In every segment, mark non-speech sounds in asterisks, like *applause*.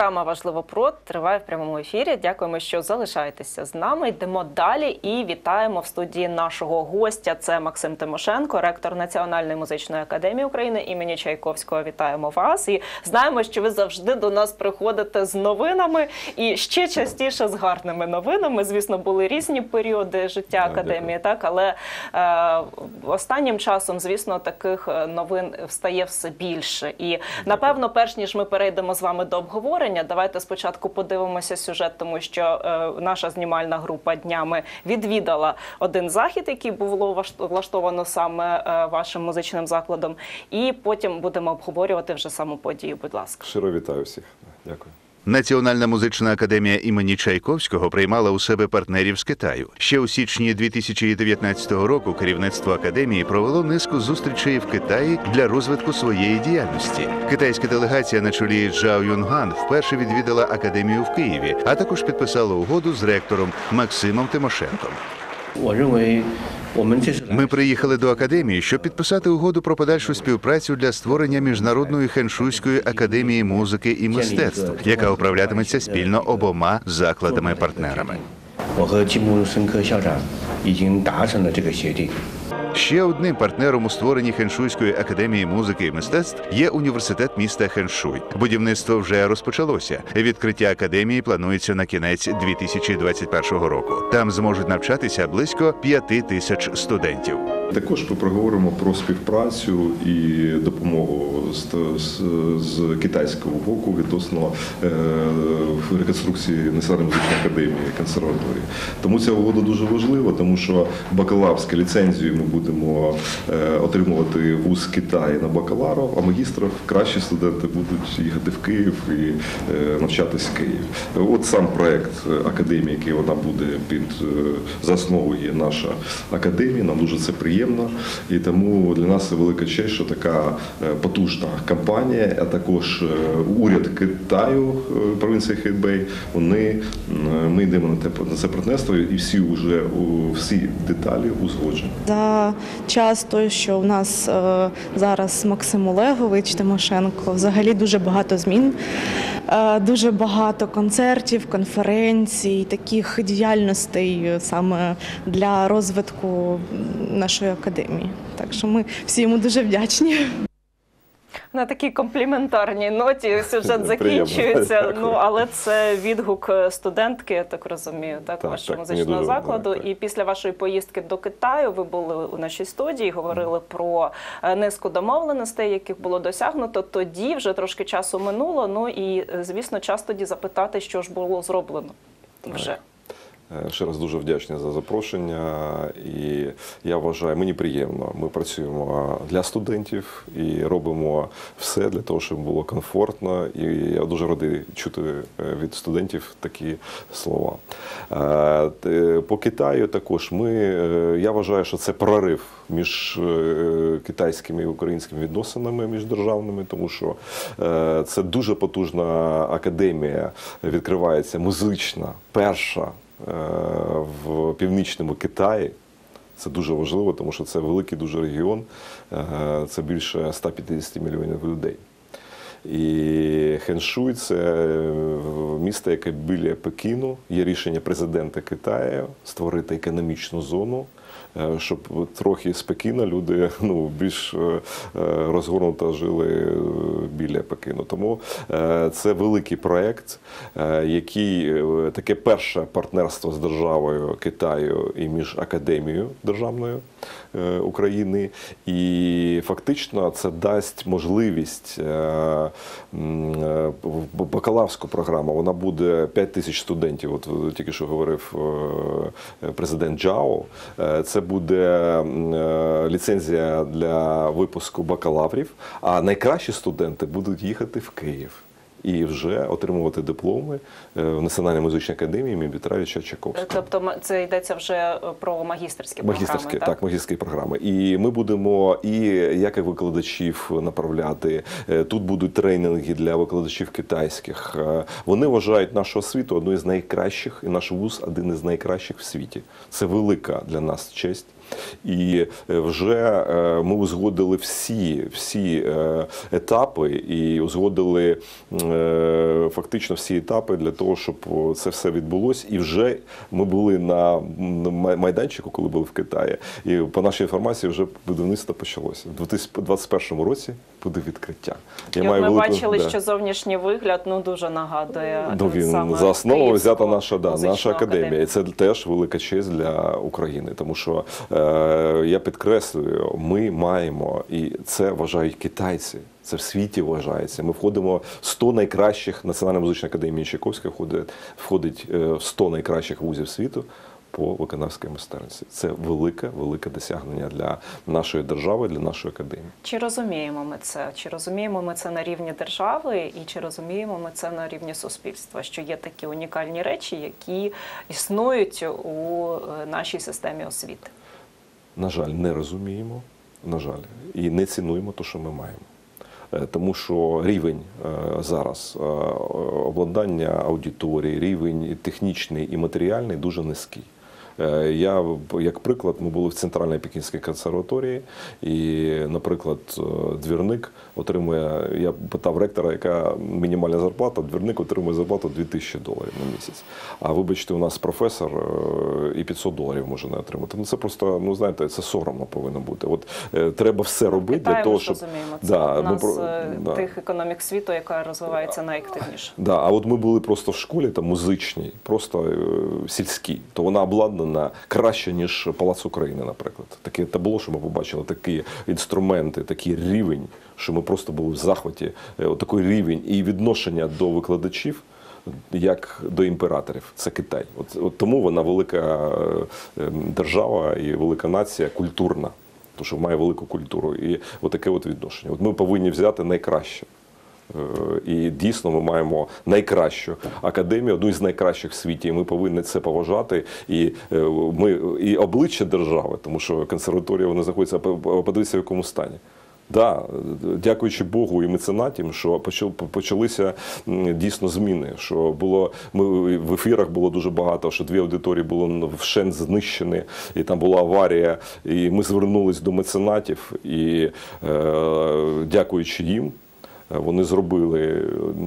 Програма Важливо про триває в прямому ефірі. Дякуємо, що залишаєтеся з нами. Йдемо далі і вітаємо в студії нашого гостя. Це Максим Тимошенко, ректор Національної музичної академії України імені Чайковського. Вітаємо вас і знаємо, що ви завжди до нас приходите з новинами і ще частіше з гарними новинами. Звісно, були різні періоди життя Так, академії, так але е, останнім часом, звісно, таких е, новин стає все більше. І напевно, перш ніж ми перейдемо з вами до обговорення, давайте спочатку подивимося сюжет, тому що е, наша знімальна група днями відвідала один захід, який було влаштовано саме е, вашим музичним закладом, і потім будемо обговорювати вже саму подію. Будь ласка. Щиро вітаю всіх. Дякую. Національна музична академія імені Чайковського приймала у себе партнерів з Китаю. Ще у січні 2019 року керівництво академії провело низку зустрічей в Китаї для розвитку своєї діяльності. Китайська делегація на чолі Джао Юнган вперше відвідала академію в Києві, а також підписала угоду з ректором Максимом Тимошенком. Ми приїхали до академії, щоб підписати угоду про подальшу співпрацю для створення міжнародної хеншуйської академії музики і мистецтв, яка управлятиметься спільно обома закладами партнерами. Ще одним партнером у створенні Хеншуйської академії музики і мистецтв є університет міста Хеншуй. Будівництво вже розпочалося. Відкриття академії планується на кінець 2021 року. Там зможуть навчатися близько 5 тисяч студентів. Також ми проговоримо про співпрацю і допомогу з, з, з китайського боку відносно е, реконструкції Національної музичної академії консерваторії. Тому ця угода дуже важлива, тому що бакалаврську ліцензію ми будемо е, отримувати вуз Китаю на бакалаврів, а магістрів кращі студенти будуть їхати в Київ і е, навчатись в Києві. От сам проект академії, який вона буде під е, за є наша академія. Нам дуже це приємно. І тому для нас велика честь, що така е, потужна компанія, а також е, уряд Китаю, е, провінції Хейбей, вони ми йдемо на те на це партнерство, і всі вже всі деталі узгоджені. За час той, що у нас зараз Максим Олегович Тимошенко, взагалі дуже багато змін, дуже багато концертів, конференцій, таких діяльностей саме для розвитку нашої академії. Так що ми всі йому дуже вдячні. На такій компліментарній ноті *laughs* сюжет закінчується. Ну але це відгук е, студентки, я так розумію, так, Так, вашого так, музичного дуже закладу. так, так. І після вашої поїздки до Китаю ви були у нашій студії, говорили про е, низку домовленостей, яких було досягнуто. Тоді вже трошки часу минуло. Ну і е, звісно, час тоді запитати, що ж було зроблено вже. Е, Ще раз дуже вдячний за запрошення. І я вважаю, мені приємно. Ми працюємо для студентів і робимо все для того, щоб було комфортно. І я дуже радий чути е, від студентів такі слова. Е, По Китаю також ми я вважаю, що це прорив між китайськими і українськими відносинами міждержавними, тому що це дуже потужна академія, відкривається музична, перша в північному Китаї. Це дуже важливо, тому що це великий дуже регіон, е, це більше 150 мільйонів людей. І Хеншуй це е, місто, яке біля Пекіну. Є рішення президента Китаю створити економічну зону, е, щоб трохи з Пекіна люди *laughs* ну, більш е, е, розгорнуто жили е, біля Пекіну. Тому е, це великий проект, е, який е, таке перше партнерство з державою Китаю і між академією державною е, України. І фактично це дасть можливість е, е, в бакалаврську програму. Вона буде 5 тисяч студентів. От е, тільки що говорив е, президент Джао. Е, Це буде е, ліцензія для випуску бакалаврів. А найкращі студенти будуть їхати в Київ. І вже отримувати дипломи е, в Національній музичній академії Віталійовича Чайковського. Тобто, м- це йдеться вже е, про магістерські Магістерські, програми, так, магістерські програми. І ми будемо і як і викладачів направляти. Е, Тут будуть тренінги для викладачів китайських. Е, Вони вважають нашу освіту одною з найкращих, і наш вуз один із найкращих в світі. Це велика для нас честь. І е, вже е, ми узгодили всі, всі е, етапи і узгодили фактично всі етапи для того, щоб це все відбулося. І вже ми були на май- майданчику, коли були в Китаї. І по нашій інформації вже будівництво почалося. У 2021 році буде відкриття. І от ми велику- бачили, да. що зовнішній вигляд ну дуже нагадує Ну, він саме за основу взята наша, да, наша академія. І це теж велика честь для України. Тому що е, я підкреслюю, ми маємо, і це вважають китайці. Це в світі вважається. Ми входимо в 100 найкращих Національна музична академія Чайковська входить е, в 100 найкращих вузів світу по виконавській майстерності. Це велике, велике досягнення для нашої держави, для нашої академії. Чи розуміємо ми це? Чи розуміємо ми це на рівні держави, і чи розуміємо ми це на рівні суспільства? Що є такі унікальні речі, які існують у е, нашій системі освіти? На жаль, не розуміємо, на жаль, і не цінуємо те, що ми маємо. Е, Тому що рівень е, зараз е, обладнання аудиторії, рівень технічний і матеріальний дуже низький. Е, Я, як приклад, ми були в Центральній Пекінській консерваторії, і, наприклад, е, двірник отримує, я питав ректора, яка мінімальна зарплата, двірник отримує зарплату 2000 доларів на місяць. А вибачте, у нас професор е, і 500 доларів може не отримати. Ну це просто, ну знаєте, це соромно повинно бути. От треба все робити для того, щоб розуміємо. Це Да, одна ми про- з е, да. тих економік світу, яка розвивається найактивніше. Да, а от ми були просто в школі там музичній, просто сільській, то вона обладнана краще, ніж Палац України, наприклад. Таке табло, що ми побачили, такі інструменти, такий рівень, що ми просто були в захваті. Е, Такий рівень і відношення до викладачів. Як до імператорів, це Китай. От, от тому вона велика е, ем, держава і велика нація культурна, тому що має велику культуру. І отаке от відношення. От ми повинні взяти найкраще. Е, І дійсно ми маємо найкращу академію, одну із найкращих в світі. І ми повинні це поважати. І е, ми і обличчя держави, тому що консерваторія вона знаходиться по- подивіться в якому стані. Да, дякуючи Богу і меценатам, що почал- почалися дійсно зміни. Що було ми в ефірах було дуже багато, що дві аудиторії було вщент знищені, і там була аварія. І ми звернулись до меценатів, і е, дякуючи їм. Е, Вони зробили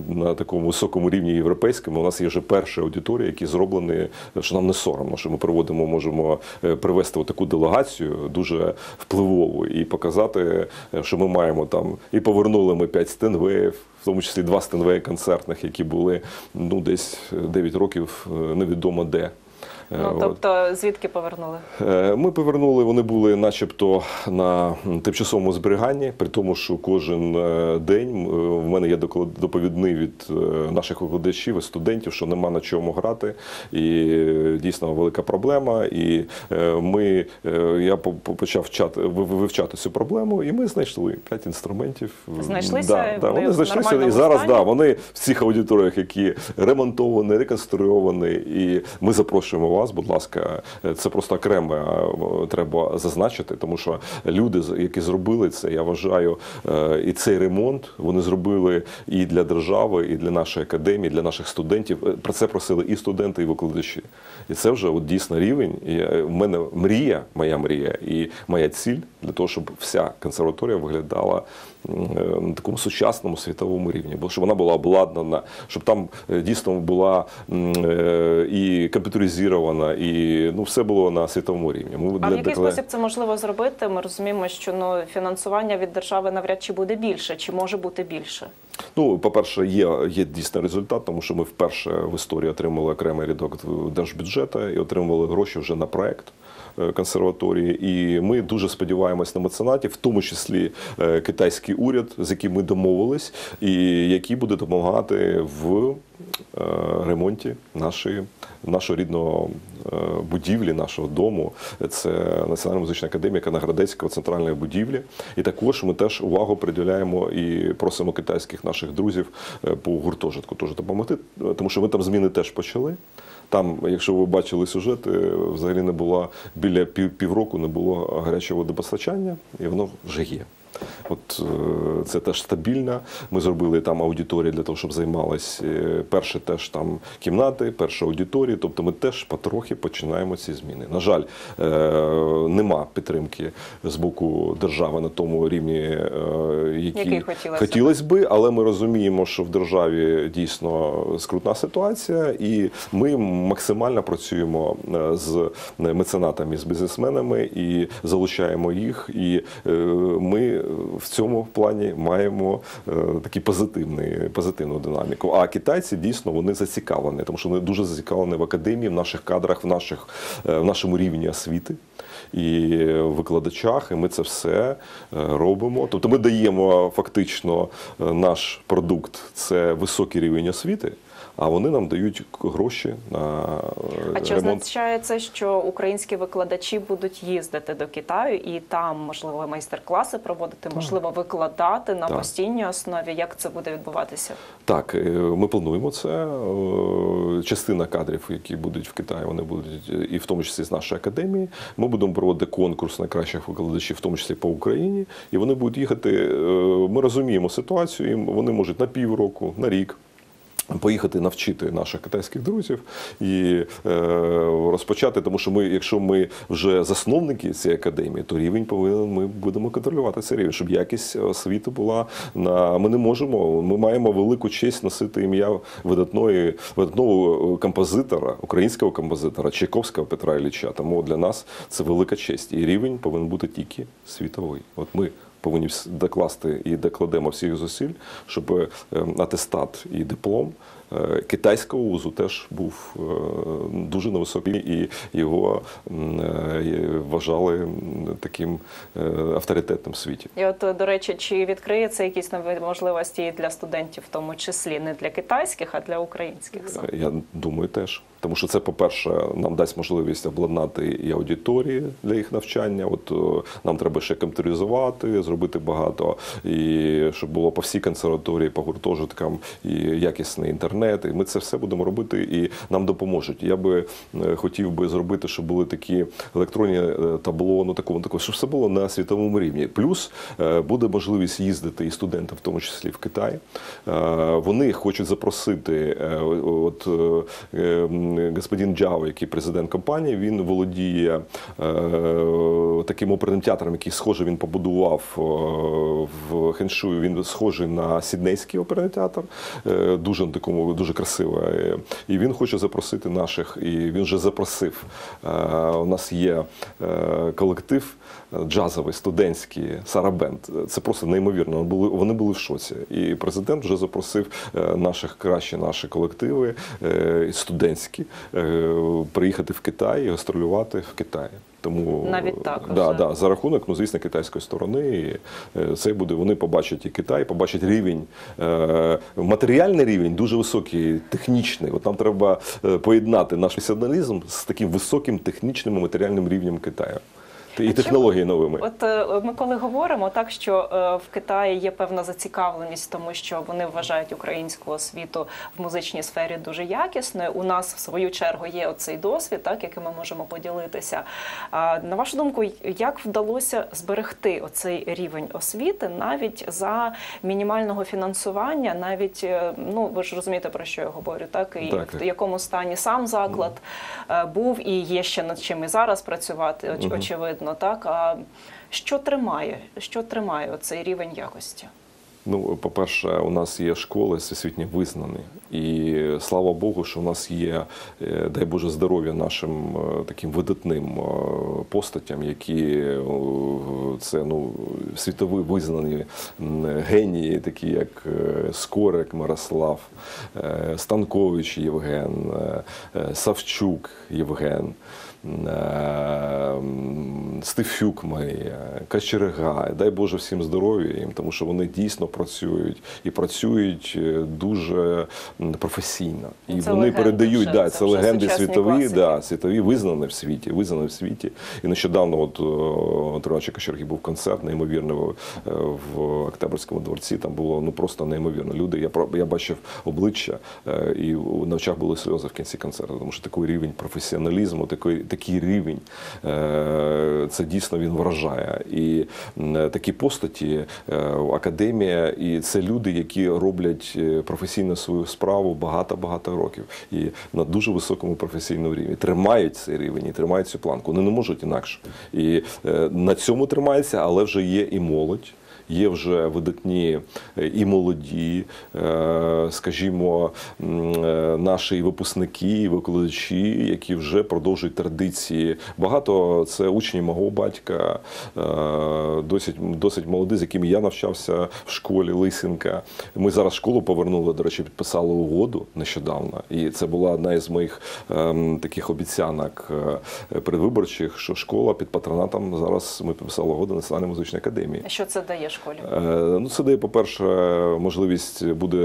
на такому високому рівні європейському. У нас є вже перші аудиторії, які зроблені, що нам не соромно, що ми проводимо, можемо е, привести таку делегацію дуже впливову і показати, е, що ми маємо там і повернули ми 5 стенвеїв, в тому числі два стенвеї концертних, які були ну десь 9 років е, невідомо де. Е, Ну тобто, звідки повернули? Е, Ми повернули, вони були начебто на тимчасовому зберіганні, при тому, що кожен е, день в мене є доповідний від наших викладачів і студентів, що нема на чому грати. І дійсно велика проблема. І ми, я по- по- почав ви- вивчати цю проблему, і ми знайшли п'ять інструментів. Знайшлися, да, да, вони вони знайшлися. І зараз стані? да, вони в цих аудиторіях, які ремонтовані, реконструйовані, і ми запрошуємо вас, будь ласка, це просто окремо е, треба зазначити, тому що люди, які зробили це, я вважаю, е, і цей ремонт вони зробили і для держави, і для нашої академії, для наших студентів. Е, Про це просили і студенти, і викладачі. І це вже от дійсно рівень. Е, в мене мрія, моя мрія і моя ціль для того, щоб вся консерваторія виглядала е, на такому сучасному світовому рівні, бо щоб вона була обладнана, щоб там е, дійсно була е, і комп'ютеризована, і ну все було на світовому рівні. Ми А в який спосіб це можливо зробити? Ми розуміємо, що ну фінансування від держави навряд чи буде більше, чи може бути більше. Ну, по-перше, є, є дійсно результат, тому що ми вперше в історії отримали окремий рядок держбюджету і отримували гроші вже на проект. е, Консерваторії, і ми дуже сподіваємось на меценатів, в тому числі е, китайський уряд, з яким ми домовились, і який буде допомагати в ремонті нашої, нашого рідного е, будівлі, нашого дому. Це Національна музична академія Канаградецького центральної будівлі. І також ми теж увагу приділяємо і просимо китайських наших друзів е, по гуртожитку теж допомогти, е, тому що ми там зміни теж почали. Там, якщо ви бачили сюжет, е, взагалі не було біля пів, півроку не було гарячого водопостачання, і воно вже є. От е, це теж стабільно. Ми зробили там аудиторію для того, щоб займалась е, перше теж там кімнати, перша аудиторія. Тобто ми теж потрохи починаємо ці зміни. На жаль, е, нема підтримки з боку держави на тому рівні, Який хотілося б. би, але ми розуміємо, що в державі дійсно скрутна ситуація, і ми максимально працюємо з меценатами, з бізнесменами і залучаємо їх. І ми в цьому плані маємо е, такі позитивну динаміку. А китайці дійсно вони зацікавлені, тому що вони дуже зацікавлені в академії, в наших кадрах, в наших е, в нашому рівні освіти. І викладачах, і ми це все е, робимо. Тобто ми даємо фактично наш продукт це високий рівень освіти, а вони нам дають гроші на е, А чи ремонт. означає це, що українські викладачі будуть їздити до Китаю і там, можливо, майстер-класи проводити, можливо, викладати на Так. постійній основі? Як це буде відбуватися? Так, е, ми плануємо це. Е, Частина кадрів, які будуть в Китаї, вони будуть е, і в тому числі з нашої академії. Ми будемо проводити конкурс найкращих викладачів, в тому числі по Україні. І вони будуть їхати. е, Ми розуміємо ситуацію. і Вони можуть на півроку, на рік. Поїхати навчити наших китайських друзів і е, розпочати, тому що ми, якщо ми вже засновники цієї академії, то рівень повинен ми будемо контролювати цей рівень, щоб якість освіти була на ми не можемо. Ми маємо велику честь носити ім'я видатної видатного композитора, українського композитора Чайковського Петра Ілліча. Тому для нас це велика честь, і рівень повинен бути тільки світовий. От ми повинні докласти і докладемо всіх зусиль, щоб е, атестат і диплом е, китайського вузу теж був е, дуже невисокий, і його вважали таким авторитетним в світі. І от, до речі, чи відкриється якісь нові можливості і для студентів, в тому числі не для китайських, а для українських? Я думаю, теж. Тому що це, по-перше, нам дасть можливість обладнати і аудиторії для їх навчання. От е, нам треба ще комп'ютеризувати, зробити багато, і щоб було по всій консерваторії, по гуртожиткам, і якісний інтернет. І ми це все будемо робити, і нам допоможуть. Я би е, хотів би зробити, щоб були такі електронні е, табло, ну такому такому, щоб все було на світовому рівні. Плюс буде можливість їздити і студентам, в тому числі в Китай. Вони хочуть запросити от господин Джао, який президент компанії, він володіє е, таким оперним театром, який схоже він побудував е, в Хеншую. Він схожий на Сіднейський оперний театр, е, дуже такому дуже красиво. І він хоче запросити наших, і він вже запросив. У нас є колектив джазовий, студентський, Сарабенд. Це просто неймовірно. Вони були, вони були в шоці. І президент вже запросив е, наших кращі наші колективи е, студентські е, приїхати в Китай і гастролювати в Китаї. Тому Навіть так да, вже. да, за рахунок, ну звісно, китайської сторони. І, це буде. Вони побачать і Китай, побачать рівень, матеріальний рівень дуже високий, технічний. От нам треба поєднати наш професіоналізм з таким високим технічним і матеріальним рівнем Китаю. І технології новими. От е, ми коли говоримо так, що е, в Китаї є певна зацікавленість, тому що вони вважають українську освіту в музичній сфері дуже якісною. У нас в свою чергу є оцей досвід, так яким ми можемо поділитися. На вашу думку, як вдалося зберегти оцей рівень освіти навіть за мінімального фінансування, навіть е, ну ви ж розумієте про що я говорю, так і Так. в якому стані сам заклад е, був і є ще над чим і зараз працювати, оч- очевидно, так. А що тримає? Що тримає цей рівень якості? Ну, по-перше, у нас є школи всесвітньо визнані, і слава Богу, що у нас є, е, дай Боже, здоров'я нашим е, таким видатним е, постатям, які це ну світові визнані генії, такі як Скорик Мирослав, Станкович Євген, Савчук Євген. Е, м, Стефюк Марія, Качерега, дай Боже всім здоров'я їм, тому що вони дійсно працюють і працюють е, дуже професійно. І це вони легенди передають да, це це легенди світові, класики. да, світові визнані в світі, визнані в світі. І нещодавно, от о, Тримача Кочерги був концерт, неймовірний в, е, Октябрьському дворці. Там було ну просто неймовірно. Люди, я я бачив обличчя, е, і на очах були сльози в кінці концерту, тому що такий рівень професіоналізму, такий, такий рівень, е, це дійсно він вражає. І такі постаті, е, академія, і це люди, які роблять е, професійно свою справу багато-багато років і на дуже високому професійному рівні. Тримають цей рівень і тримають цю планку. Вони не можуть інакше. І на цьому тримається, але вже є і молодь. Є вже видатні е, і молоді, е, скажімо, е, наші випускники, і викладачі, які вже продовжують традиції. Багато це учні мого батька, досить, досить молоді, з якими я навчався в школі Лисенка. Ми зараз школу повернули, до речі, підписали угоду нещодавно. І це була одна із моїх ем, таких обіцянок передвиборчих, що школа під патронатом зараз ми підписали угоду Національної музичної академії. Що це дає школі? Е, Ну, це дає, по-перше, можливість буде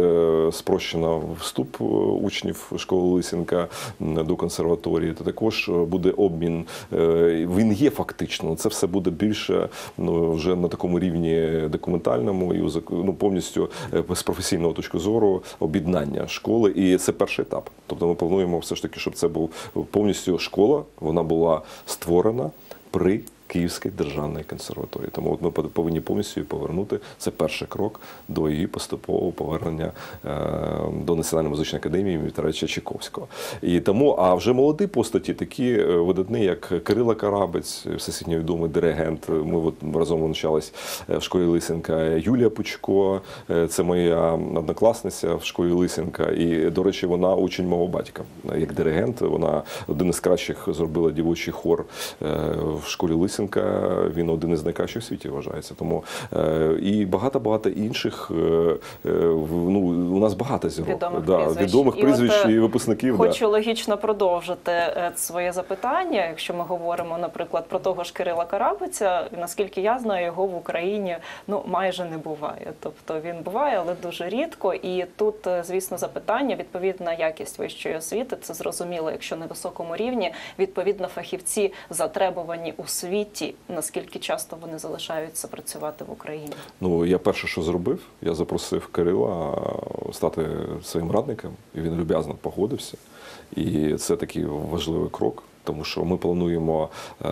спрощено вступ е, учнів школи Лисенка до консерваторії. Та також буде обмін. е, Він є фактично. Це все буде більше ну, вже на такому рівні документальному і ну, повністю е, з професійного точки зору об'єднання школи. І це перший етап. Тобто ми плануємо все ж таки, щоб це був повністю школа. Вона була створена при Київської державної консерваторії. Тому от ми повинні повністю повернути. Це перший крок до її поступового повернення е, до Національної музичної академії Віталія Чайковського. І тому, а вже молоді постаті, такі е, видатні, як Кирила Карабець, всесвітньо відомий диригент. Ми от разом навчались е, в школі Лисенка. Юлія Пучко, це моя однокласниця в школі Лисенка. І, до речі, вона учень мого батька. Як диригент, вона один із кращих зробила дівочий хор в школі Лисенка. Він один із найкращих у світі вважається. Тому е, і багато-багато інших. е, е, ну, у нас багато зірок. Відомих да, прізвищ. відомих І прізвищ і випускників. Хочу Да. логічно продовжити своє запитання. Якщо ми говоримо, наприклад, про того ж Кирила Карабиця, наскільки я знаю, його в Україні ну майже не буває. Тобто він буває, але дуже рідко. І тут, звісно, запитання відповідна якість вищої освіти. Це зрозуміло, якщо на високому рівні, відповідно, фахівці затребувані у світі. Наскільки часто вони залишаються працювати в Україні? Ну, я перше, що зробив, я запросив Кирила стати своїм радником, і він люб'язно погодився. І це такий важливий крок. Тому що ми плануємо е,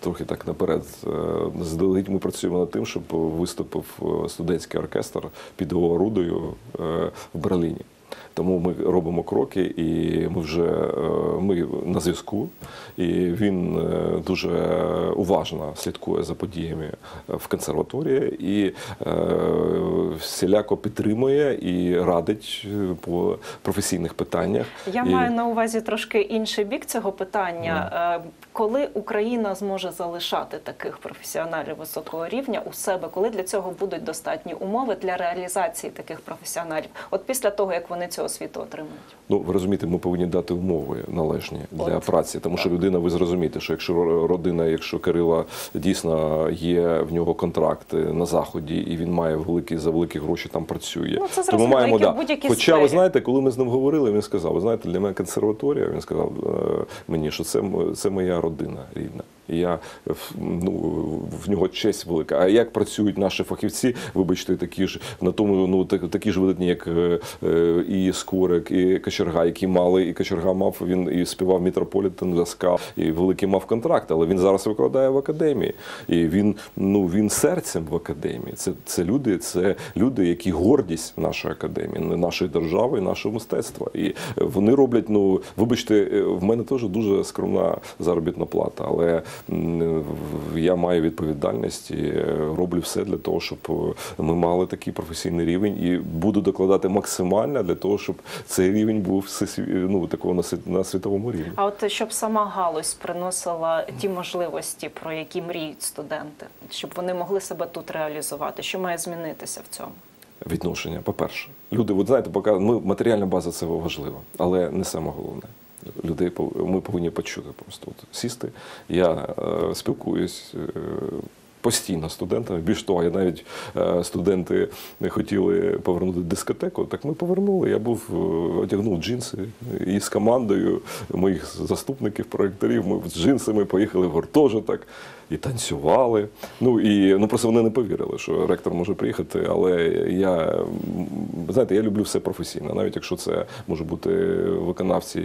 трохи так наперед. Е, заздалегідь ми працюємо над тим, щоб виступив е, студентський оркестр під його орудою в Берліні. Тому ми робимо кроки, і ми вже е, ми на зв'язку. І він е, дуже уважно слідкує за подіями в консерваторії і е, всіляко підтримує і радить е, по професійних питаннях. Я І- маю на увазі трошки інший бік цього питання. Е, Коли Україна зможе залишати таких професіоналів високого рівня у себе, коли для цього будуть достатні умови для реалізації таких професіоналів? От після того, як вони цю освіту отримують. Ну, ви розумієте, ми повинні дати умови належні для От. праці, тому що людина, ви зрозумієте, що якщо родина, якщо Кирила дійсно є в нього контракт на заході, і він має великі за великі гроші там працює, Ну, це то ми маємо да. будь-якій Хоча сфері. ви знаєте, коли ми з ним говорили, він сказав: ви знаєте, для мене консерваторія. Він сказав е, мені, що це це моя родина рідна. І я ну, в нього честь велика. А як працюють наші фахівці, вибачте, такі ж на тому, ну так- такі ж видатні, як е, е, і Скорик, і Кочерга, які мали, і Кочерга мав він і співав Мітрополітен Ляска, і великий мав контракт, але він зараз викладає в академії. І він ну він серцем в академії. Це, це люди, це люди, які гордість нашої академії, нашої держави, нашого мистецтва. І вони роблять. Ну вибачте, е, в мене теж дуже скромна заробітна плата, але я маю відповідальність і е, роблю все для того, щоб е, ми мали такий професійний рівень, і буду докладати максимально для того, щоб цей рівень був ну такого на світовому рівні. А от щоб сама галузь приносила ті можливості, про які мріють студенти, щоб вони могли себе тут реалізувати, що має змінитися в цьому? відношення. По-перше, люди, ви знаєте, поки ми матеріальна база це важливо, але не саме головне. Людей ми повинні почути просто от, сісти. Я е, спілкуюсь. Е, постійно студентами. Більш того, я навіть е, студенти не хотіли повернути дискотеку. Так ми повернули. Я був е, одягнув джинси і з командою моїх заступників, проєкторів. Ми з джинсами поїхали в гуртожиток і танцювали. Ну і ну просто вони не повірили, що ректор може приїхати. Але я знаєте, я люблю все професійно, навіть якщо це може бути виконавці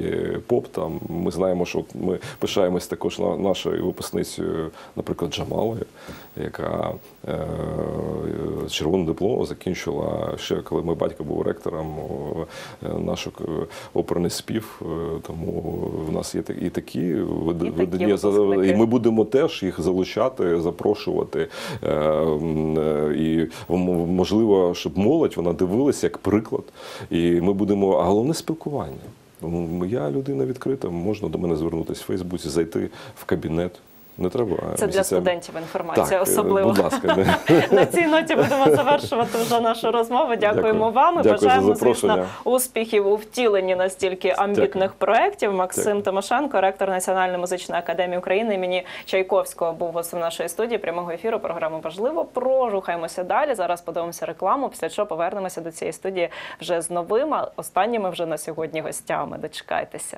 поп. Там ми знаємо, що ми пишаємось також на нашою випускницею, наприклад, Джамалою, яка е, з червоним закінчила ще коли мій батько був ректором е, наш е, оперний спів. Е, Тому в нас є і такі вид- видання, за- і ми будемо теж їх залучати, запрошувати. Е, е, І можливо, щоб молодь вона дивилася як приклад. І ми будемо, а головне спілкування. Я людина відкрита, можна до мене звернутися в Фейсбуці, зайти в кабінет. Не треба Це для студентів інформація Так, е, особливо. Будь ласка, *laughs* не. На цій ноті будемо завершувати вже нашу розмову. Дякуємо Дякую. вам. і Дякую за бажаємо, звісно, успіхів у втіленні настільки амбітних Дякую. проєктів. Максим Дякую. Тимошенко, ректор Національної музичної академії України імені Чайковського, був гостем нашої студії прямого ефіру. Програми важливо. Прорухаємося далі. Зараз подивимося рекламу. Після чого повернемося до цієї студії вже з новими, останніми вже на сьогодні гостями. Дочекайтеся.